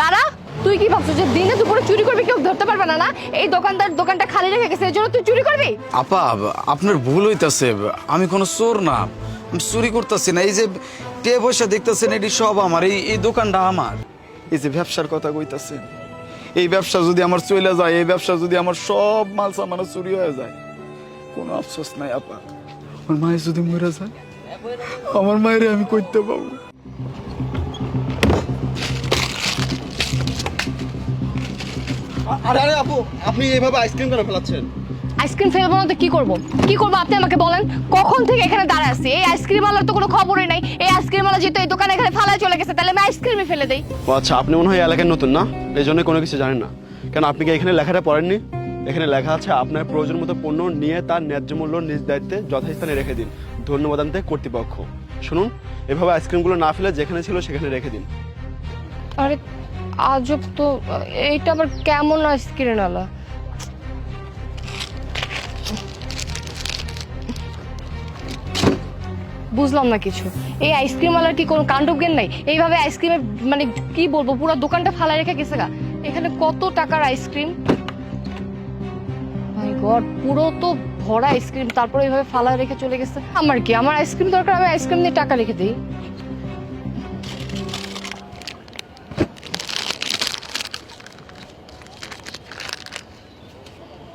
দাঁড়া, তুই কি ভাবছিস যে দিনে দুপুরে চুরি করবি? কেউ ধরতে পারবে না না? এই দোকানদার দোকানটা খালি রেখে গেছে, এই জন্য তুই চুরি করবি? আপা, আপনার ভুল হইতাছে। আমি কোনো চোর না। আমি চুরি করতেছি না। এই যে টে পয়সা দেখতেছেন, এটি সব আমার। এই এই দোকানটা আমার। এই যে ব্যবসার কথা কইতাছেন। এই ব্যবসা যদি আমার চলে যায়, এই ব্যবসা যদি আমার সব মাল সামান চুরি হয়ে যায়, কোনো আফসোস নাই, আপা। আমার মায়ের যদি মরে যায়, আমার মায়ের আমি করতে পাবো। আরে আরে আপু আপনি এইভাবে আইসক্রিম করে ফেলাচ্ছেন? আইসক্রিম ফেলব না তো কি করব? কি করব আপনি আমাকে বলেন? কখন থেকে এখানে দাঁড়ায় আছি? এই আইসক্রিম আলার তো কোনো খবরই নাই। এই আইসক্রিম আলা যেহেতু এই দোকানে এখানে ফালায় চলে গেছে তাহলে আমি আইসক্রিমই ফেলে দেই। ও আচ্ছা আপনি মনে হয় এই এলাকায় নতুন না? এই জন্য কোনো কিছু জানেন না। কেন আপনি কি এখানে লেখাটা পড়েননি? এখানে লেখা আছে আপনার প্রয়োজন মতো পণ্য নিয়ে তার ন্যায্য মূল্য নিজ দায়িত্বে যথাস্থানে রেখে দিন। ধন্যবাদ আনতে কর্তৃপক্ষ। শুনুন এভাবে আইসক্রিমগুলো না ফেলে যেখানে ছিল সেখানে রেখে দিন। আরে আজব তো, এইটা আবার কেমন আইসক্রিম আলা? বুঝলাম না কিছু। এই আইসক্রিম আলার কি কোনো কাণ্ডজ্ঞান নাই? এইভাবে আইসক্রিমের মানে কি বলব, পুরো দোকানটা ফালাই রেখে গেছে গা। এখানে কত টাকার আইসক্রিম? মাই গড পুরো তো ভরা আইসক্রিম, তারপর এইভাবে ফালাই রেখে চলে গেছে। আমার কি, আমার আইসক্রিম দরকার, আমি আইসক্রিম নিয়ে টাকা রেখে দিই?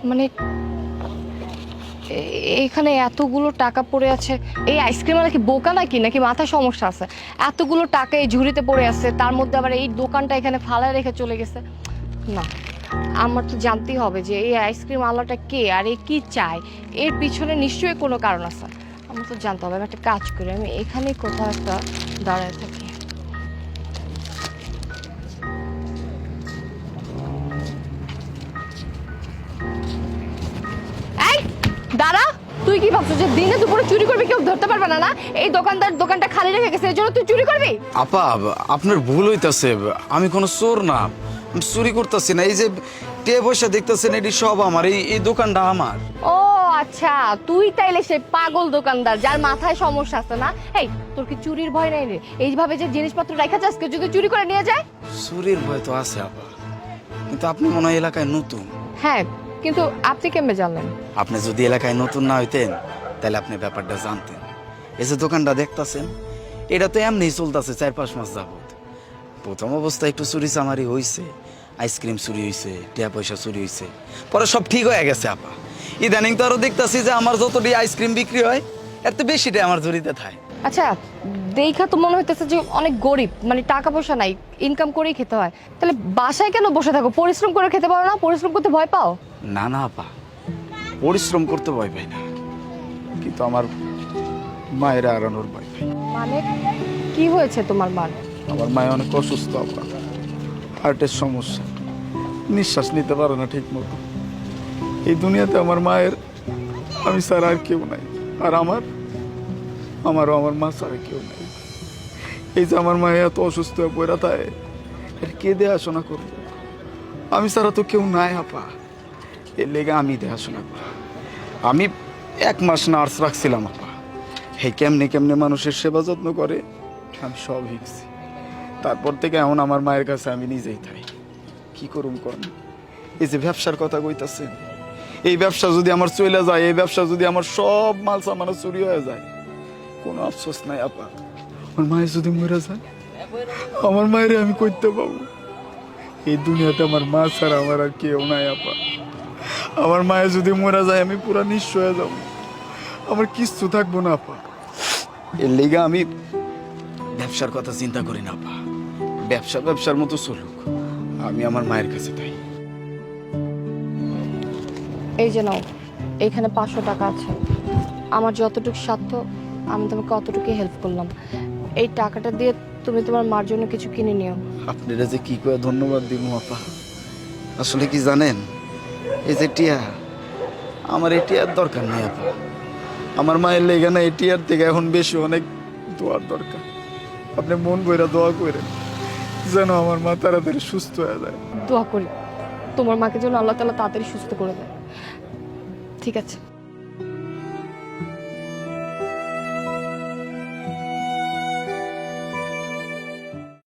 মানে এখানে এতগুলো টাকা পড়ে আছে। এই আইসক্রিম কি বোকা নাকি? নাকি মাথায় সমস্যা আছে? এতগুলো টাকা এই ঝুড়িতে পড়ে আছে, তার মধ্যে আবার এই দোকানটা এখানে ফালায় রেখে চলে গেছে। না, আমার তো জানতেই হবে যে এই আইসক্রিম আলাটা কে আর এ কি চায়? এর পিছনে নিশ্চয়ই কোনো কারণ আছে। আমার তো জানতে হবে একটা কাজ করি, আমি এখানেই কোথাও একটা দাঁড়ায় থাকি। তুই কি ভাবছিস যে দিনে দুপুরে চুরি করবি? কেউ ধরতে পারবে না না? এই দোকানদার দোকানটা খালি রেখে গেছে এই জন্য তুই চুরি করবি? আপা আপনার ভুল হইতাছে। আমি কোনো চোর না। চুরি করতেছি না। এই যে টে বসে দেখতেছেন এটি সব আমার। এই এই দোকানটা আমার। ও আচ্ছা। তুই তাইলে সে পাগল দোকানদার যার মাথায় সমস্যা আছে না? এই তোর কি চুরির ভয় নাই রে? এইভাবে যে জিনিসপত্র রাখা যাস কেউ যদি চুরি করে নিয়ে যায়? চুরির ভয় তো আছে আপা। কিন্তু আপনি মনে হয় এলাকায় নতুন। হ্যাঁ কিন্তু আপনি কেমনে জানলেন? আপনি যদি এলাকায় নতুন না হইতেন তাহলে আপনি ব্যাপারটা জানতেন। এই যে দোকানটা দেখতাছেন এটা তো এমনি চলতেছে চার পাঁচ মাস যাবত প্রথম অবস্থায় একটু চুরি চামারি হইছে আইসক্রিম চুরি হইছে টিয়া পয়সা চুরি হইছে। পরে সব ঠিক হয়ে গেছে আপা। ইদানিং তো আরও দেখতাছি যে আমার যতটি আইসক্রিম বিক্রি হয় এত বেশিটা আমার জড়িতে থাকে। আচ্ছা দেখা তো মনে হইতেছে যে অনেক গরিব মানে টাকা পয়সা নাই ইনকাম করেই খেতে হয়। তাহলে বাসায় কেন বসে থাকো? পরিশ্রম করে খেতে পারো না? পরিশ্রম করতে ভয় পাও? না না আপা পরিশ্রম করতে ভয় পাই না। কিন্তু আমার মায়ের হারানোর ভয় পাই মানে? কি হয়েছে তোমার মা আমার মায়ে অনেক অসুস্থ আপা। হার্টের সমস্যা। নিঃশ্বাস নিতে পারে না ঠিক মতো এই দুনিয়াতে আমার মায়ের আমি স্যার আর কেউ নাই। আর আমার? আমারও আমার মা ছাড়া কেউ নাই। এই যে আমার মায়ে এত অসুস্থ হয়ে পড়া তাই কে দেখাশোনা করব। আমি ছাড়া তো কেউ নাই আপা। এর লেগে আমি দেখাশোনা করি। আমি এক মাস নার্স রাখছিলাম, আপা। হে, কেমনে কেমনে মানুষের সেবা যত্ন করে, আমি সব শিখছি। তারপর থেকে এখন আমার মায়ের কাছে আমি নিজেই থাই কি করুম কর এই যে ব্যবসার কথা কইতাছেন, এই ব্যবসা যদি আমার চলে যায়, এই ব্যবসা যদি আমার সব মাল সামান চুরি হয়ে যায়, কোনো আফসোস নাই, আপা। আমার মায়ের যদি মরে যায়, আমার মায়ের আমি করতে পাবো এই দুনিয়াতে আমার মা ছাড়া আমার আর কেউ নাই, আপা। আমার মায়ের যদি মরা যায় আমি পুরা নিঃস্ব হয়ে যাব। আমার কিচ্ছু থাকব না আপা। এর লেগে আমি ব্যবসার কথা চিন্তা করি না পা ব্যবসা ব্যবসার মতো চলুক। আমি আমার মায়ের কাছে তাই। এই যে নাও এইখানে পাঁচশো টাকা আছে। আমার যতটুকু সাধ্য আমি তোমাকে অতটুকুই হেল্প করলাম। এই টাকাটা দিয়ে তুমি তোমার মার জন্য কিছু কিনে নিও। আপনারা যে কি করে ধন্যবাদ দিব আপা? আসলে কি জানেন? এই যে টিয়া, আমার এই টিয়ার দরকার নাই আপা। আমার মায়ের লেগে না এই টিয়ার থেকে এখন বেশি অনেক দোয়ার দরকার। আপনি মন বইরা দোয়া করেন যেন আমার মা তাড়াতাড়ি সুস্থ হয়ে যায়। দোয়া করি, তোমার মাকে যেন আল্লাহ তালা তাড়াতাড়ি সুস্থ করে দেয়। ঠিক আছে।